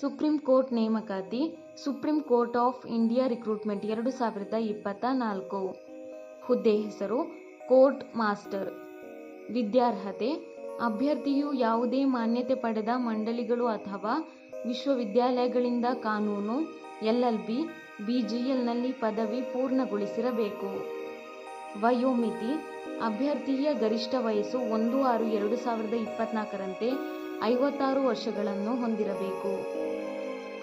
Supreme court ನೇಮಕಾತಿ, supreme court of India recruitment ಎರಡು ಸಾವಿರದ ಇಪ್ಪತ್ತ ನಾಲ್ಕು. ಹುದ್ದೆ ಹೆಸರು ಕೋರ್ಟ್ ಮಾಸ್ಟರ್. ವಿದ್ಯಾರ್ಹತೆ, ಅಭ್ಯರ್ಥಿಯು ಯಾವುದೇ ಮಾನ್ಯತೆ ಪಡೆದ ಮಂಡಳಿಗಳು ಅಥವಾ ವಿಶ್ವವಿದ್ಯಾಲಯಗಳಿಂದ ಕಾನೂನು ಎಲ್ಎಲ್ಬಿ ಬಿಜಿಎಲ್ನಲ್ಲಿ ಪದವಿ ಪೂರ್ಣಗೊಳಿಸಿರಬೇಕು. ವಯೋಮಿತಿ, ಅಭ್ಯರ್ಥಿಯ ಗರಿಷ್ಠ ವಯಸ್ಸು ಒಂದು ಆರು ಎರಡು ಸಾವಿರದ ಇಪ್ಪತ್ನಾಲ್ಕರಂತೆ ಐವತ್ತಾರು ವರ್ಷಗಳನ್ನು ಹೊಂದಿರಬೇಕು.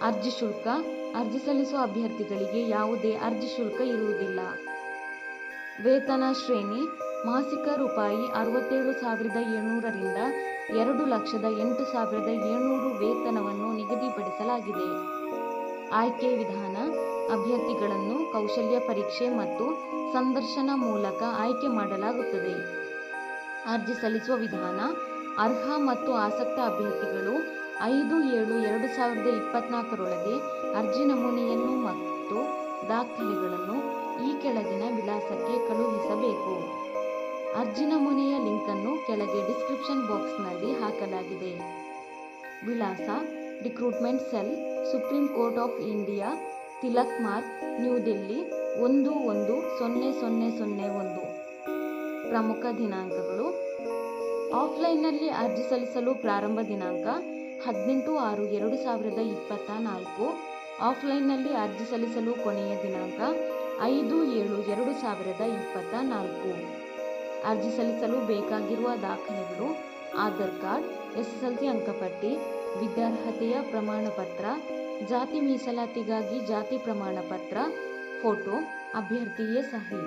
ಅರ್ಜಿ ಶುಲ್ಕ, ಅರ್ಜಿ ಸಲ್ಲಿಸುವ ಅಭ್ಯರ್ಥಿಗಳಿಗೆ ಯಾವುದೇ ಅರ್ಜಿ ಶುಲ್ಕ ಇರುವುದಿಲ್ಲ. ವೇತನ ಶ್ರೇಣಿ, ಮಾಸಿಕ ರೂಪಾಯಿ ಅರವತ್ತೇಳು ಸಾವಿರದ ಏಳ್ನೂರರಿಂದ ಎರಡು ಲಕ್ಷದ ಎಂಟು ಸಾವಿರದ ಏಳ್ನೂರು ವೇತನವನ್ನು ನಿಗದಿಪಡಿಸಲಾಗಿದೆ. ಆಯ್ಕೆ ವಿಧಾನ, ಅಭ್ಯರ್ಥಿಗಳನ್ನು ಕೌಶಲ್ಯ ಪರೀಕ್ಷೆ ಮತ್ತು ಸಂದರ್ಶನ ಮೂಲಕ ಆಯ್ಕೆ ಮಾಡಲಾಗುತ್ತದೆ. ಅರ್ಜಿ ಸಲ್ಲಿಸುವ ವಿಧಾನ, ಅರ್ಹ ಮತ್ತು ಆಸಕ್ತ ಅಭ್ಯರ್ಥಿಗಳು ಐದು ಏಳು ಎರಡು ಸಾವಿರದ ಇಪ್ಪತ್ನಾಲ್ಕರೊಳಗೆ ಅರ್ಜಿ ನಮೂನೆಯನ್ನು ಮತ್ತು ದಾಖಲೆಗಳನ್ನು ಈ ಕೆಳಗಿನ ವಿಳಾಸಕ್ಕೆ ಕಳುಹಿಸಬೇಕು. ಅರ್ಜಿ ನಮೂನೆಯ ಲಿಂಕನ್ನು ಕೆಳಗೆ ಡಿಸ್ಕ್ರಿಪ್ಷನ್ ಬಾಕ್ಸ್ನಲ್ಲಿ ಹಾಕಲಾಗಿದೆ. ವಿಳಾಸ recruitment cell, supreme court of India, Tilak Marg, new Delhi, ಒಂದು ಒಂದು ಸೊನ್ನೆ ಸೊನ್ನೆ ಸೊನ್ನೆ ಒಂದು. ಪ್ರಮುಖ ದಿನಾಂಕಗಳು. ಆಫ್ಲೈನ್ನಲ್ಲಿ ಅರ್ಜಿ ಸಲ್ಲಿಸಲು ಪ್ರಾರಂಭ ದಿನಾಂಕ ಹದಿನೆಂಟು ಆರು ಎರಡು ಸಾವಿರದ ಇಪ್ಪತ್ತ ನಾಲ್ಕು ಆಫ್ಲೈನ್ನಲ್ಲಿ ಅರ್ಜಿ ಸಲ್ಲಿಸಲು ಕೊನೆಯ ದಿನಾಂಕ ಐದು ಏಳು ಎರಡು ಸಾವಿರದ ಇಪ್ಪತ್ತ ನಾಲ್ಕು. ಅರ್ಜಿ ಸಲ್ಲಿಸಲು ಬೇಕಾಗಿರುವ ದಾಖಲೆಗಳು, Aadhaar card S S L C ಅಂಕಪಟ್ಟಿ, ವಿದ್ಯಾರ್ಹತೆಯ ಪ್ರಮಾಣಪತ್ರ, ಜಾತಿ ಮೀಸಲಾತಿಗಾಗಿ ಜಾತಿ ಪ್ರಮಾಣಪತ್ರ, ಫೋಟೋ, ಅಭ್ಯರ್ಥಿಯ ಸಹಿ.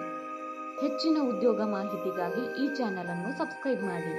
ಹೆಚ್ಚಿನ ಉದ್ಯೋಗ ಮಾಹಿತಿಗಾಗಿ ಈ ಚಾನಲನ್ನು ಸಬ್ಸ್ಕ್ರೈಬ್ ಮಾಡಿ.